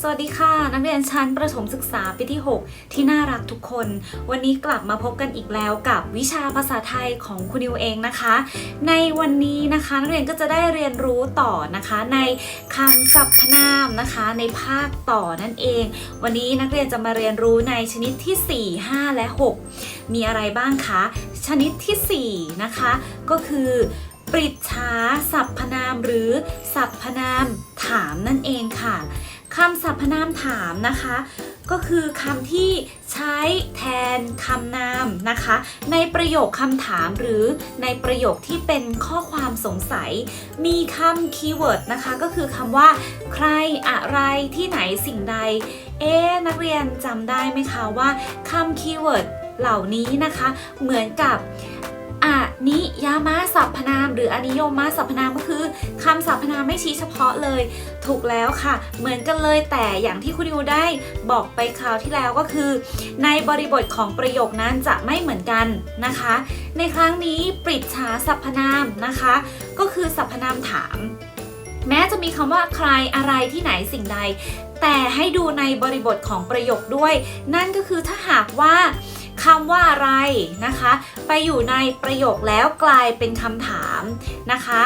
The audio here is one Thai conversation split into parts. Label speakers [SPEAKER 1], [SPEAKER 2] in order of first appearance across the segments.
[SPEAKER 1] สวัสดีค่ะ นักเรียนชั้นประถมศึกษาปีที่ 6 ที่น่ารักทุกคน วันนี้กลับมาพบกันอีกแล้วกับวิชาภาษาไทยของคุณนิวเองนะคะ ในวันนี้นะคะนักเรียนก็จะได้เรียนรู้ต่อนะคะในคำศัพท์นามนะคะในภาคต่อนั่นเอง วันนี้นักเรียนจะมาเรียนรู้ในชนิดที่ 4 5 และ 6 มีอะไรบ้างคะ ชนิดทีสี่4 นะคะ ก็คือ ปริจฉาสรรพนามหรือสรรพนามถามนั่นเองค่ะคำสรรพนามถามนะคะ ก็คือคำที่ใช้แทนคำนามนะคะ ในประโยคคำถามหรือในประโยคที่เป็นข้อความสงสัย มีคำคีย์เวิร์ดนะคะ ก็คือคำว่า ใครอะไรที่ไหนสิ่งใด เอ๊นักเรียนจำได้ไหมคะว่าคำคีย์เวิร์ดเหล่านี้นะคะ เหมือนกับ นิยามะสรรพนาม หรืออนิยมะสรรพนามก็คือคำสรรพนามไม่ชี้เฉพาะเลย ถูกแล้วค่ะ เหมือนกันเลยแต่อย่างที่คุณยูได้บอกไปคราวที่แล้วก็คือ ในบริบทของประโยคนั้นจะไม่เหมือนกันนะคะ ในครั้งนี้ปริจฉาสรรพนามนะคะ ก็คือสรรพนามถาม แม้จะมีคำว่าใครอะไรที่ไหนสิ่งใด แต่ให้ดูในบริบทของประโยคด้วย นั่นก็คือถ้าหากว่า คำว่าอะไรนะคะ ไปอยู่ในประโยคแล้วกลายเป็นคำถามนะคะ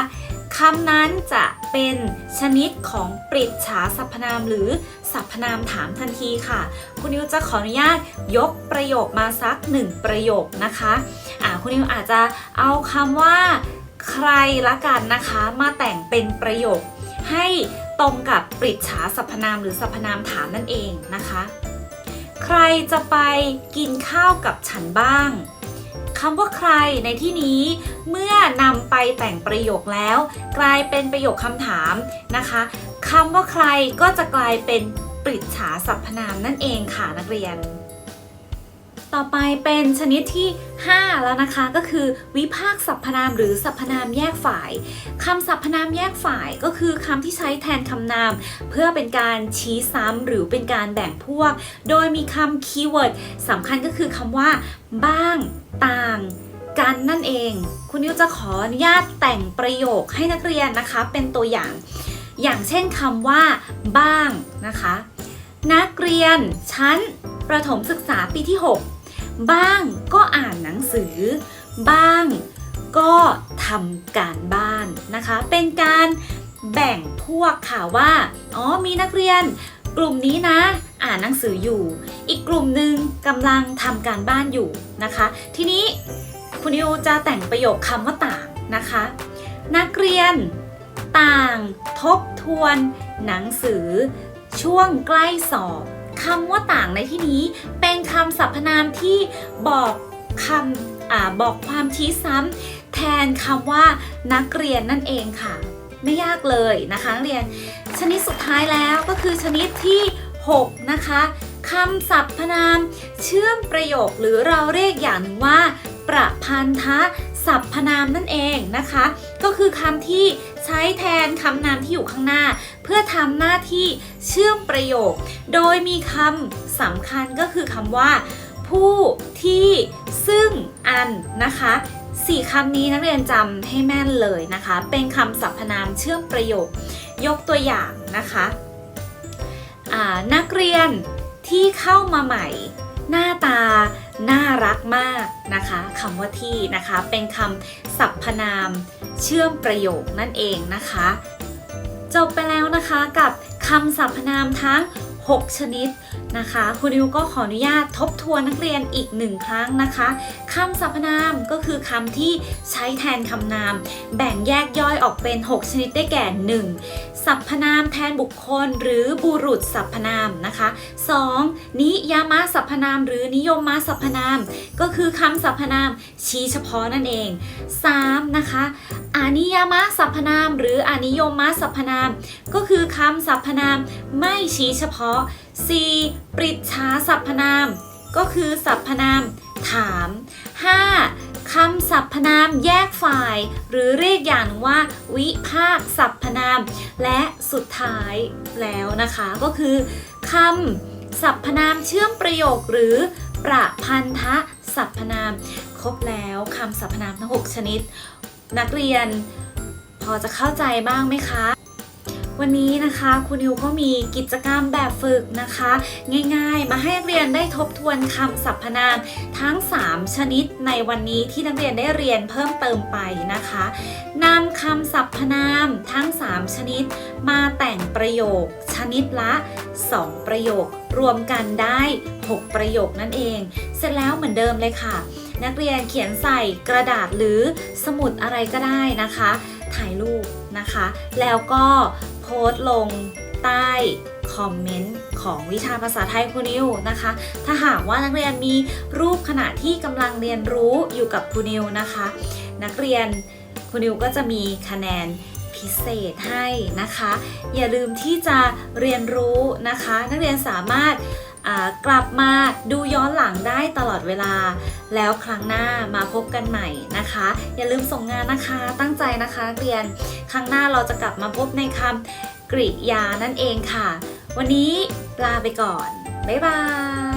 [SPEAKER 1] คำนั้นจะเป็นชนิดของปริจฉาสรรพนามหรือสรรพนามถามทันทีค่ะ คุณนิวจะขออนุญาตยกประโยคมาสักหนึ่งประโยคนะคะอ่าคุณนิวอาจจะเอาคำว่า ใครละกันนะคะ มาแต่งเป็นประโยค ให้ตรงกับปริจฉาสรรพนามหรือสรรพนามถามนั่นเองนะคะ ใครจะไปกินข้าวกับฉันบ้างคำว่าใครในที่นี้เมื่อนำไปแต่งประโยคแล้ว กลายเป็นประโยคคำถามนะคะคำว่าใครก็จะกลายเป็นปริศฉาสรรพนามนั่นเองค่ะนักเรียน ต่อไปเป็นชนิดที่ 5 แล้วนะคะก็คือวิพากษ์สรรพนามหรือสรรพนามแยกฝ่ายคำสรรพนามแยกฝ่ายก็คือคำที่ใช้แทนคำนาม เพื่อเป็นการชี้ซ้ำหรือเป็นการแบ่งพวก โดยมีคำคีย์เวิร์ดสำคัญก็คือคำว่า บ้าง ต่างกันนั่นเอง คุณนิวจะขออนุญาตแต่งประโยคให้นักเรียนนะคะ เป็นตัวอย่าง อย่างเช่นคำว่า บ้างนะคะ นักเรียนชั้นประถมศึกษาปีที่ 6 บ้างก็อ่านหนังสือ บ้างก็ทำการบ้านนะคะ เป็นการแบ่งพวกค่ะว่า อ๋อ มีนักเรียนกลุ่มนี้นะ อ่านหนังสืออยู่ อีกกลุ่มหนึ่งกำลังทำการบ้านอยู่นะคะ ทีนี้คุณนิวจะแต่งประโยคคำว่าต่างนะคะ นักเรียนต่างทบทวนหนังสือช่วงใกล้สอบ คำว่าต่างในที่นี้ เป็นคำสรรพนามที่บอกคำอบอกความชี้ซ้ำแทนคำว่านักเรียนนั่นเองค่ะ ไม่ยากเลยนะคะเรียน ชนิดสุดท้ายแล้วก็คือชนิดที่ 6 นะคะคำสรรพนามเชื่อมประโยคหรือเราเรียกอย่างหนึ่งว่า ประพันธะสรรพนามนั่นเองนะคะ ก็คือคำที่ ใช้แทนคำนามที่อยู่ข้างหน้า เพื่อทำหน้าที่เชื่อมประโยค โดยมีคำสำคัญก็คือคำว่า ผู้ที่ซึ่งอันนะคะสี่คำนี้นักเรียนจำให้แม่นเลยนะคะ เป็นคำสรรพนามเชื่อมประโยค ยกตัวอย่างนะคะนักเรียนที่เข้ามาใหม่ หน้าตา น่ารักมากนะคะคำว่าที่นะคะเป็นคำสรรพนามเชื่อมประโยคนั่นเองนะคะ จบไปแล้วนะคะกับคำสรรพนามทั้ง 6 ชนิดนะคะคุณนิวก็ขออนุญาตทบทวนนักเรียนอีกหนึ่งครั้งนะคะคำสรรพนามก็คือคำที่ใช้แทนคำนาม แบ่งแยกย่อยออกเป็น 6 ชนิดได้แก่ 1. สรรพนามแทนบุคคลหรือบุรุษสรรพนามนะคะ 2. นิยามะสรรพนาม หรือนิยมมะสรรพนาม ก็คือคำสรรพนามชี้เฉพาะนั่นเอง 3. นะคะอานิยามะสรรพนาม หรืออานิยมมะสรรพนาม ก็คือคำสรรพนามไม่ชี้เฉพาะ 4. ปริจฉาสรรพนาม ก็คือสรรพนามถาม 5. คำสรรพนามแยกฝ่าย หรือเรียกอย่างหนึ่งว่า วิภาคสรรพนาม และสุดท้ายแล้วนะคะก็คือคำสรรพนามเชื่อมประโยคหรือประพันธะสรรพนาม ครบแล้วคำสรรพนามทั้ง 6 ชนิด นักเรียนพอจะเข้าใจบ้างไหมคะ วันนี้นะคะคุณนิวก็มีกิจกรรมแบบฝึกนะคะ ง่ายๆ มาให้นักเรียนได้ทบทวนคำสรรพนามทั้ง 3 ชนิดในวันนี้ที่นักเรียนได้เรียนเพิ่มเติมไปนะคะนำคำสรรพนามทั้ง 3 ชนิด มาแต่งประโยค ชนิดละ 2 ประโยค รวมกันได้ 6 ประโยคนั่นเอง เสร็จแล้วเหมือนเดิมเลยค่ะ นักเรียนเขียนใส่กระดาษหรือสมุดอะไรก็ได้นะคะ ถ่ายรูปนะคะ แล้วก็ โพสต์ลงใต้คอมเมนต์ของวิชาภาษาไทยครูนิวนะคะ ถ้าหากว่านักเรียนมีรูปขณะที่กำลังเรียนรู้อยู่กับครูนิวนะคะ นักเรียนครูนิวก็จะมีคะแนนพิเศษให้นะคะ อย่าลืมที่จะเรียนรู้นะคะ นักเรียนสามารถ กลับมาดูย้อนหลังได้ตลอดเวลา แล้วครั้งหน้ามาพบกันใหม่นะคะ อย่าลืมส่งงานนะคะตั้งใจนะคะนักเรียนครั้งหน้าเราจะกลับมาพบในคำกริยานั่นเองค่ะ วันนี้ลาไปก่อน บ๊ายบาย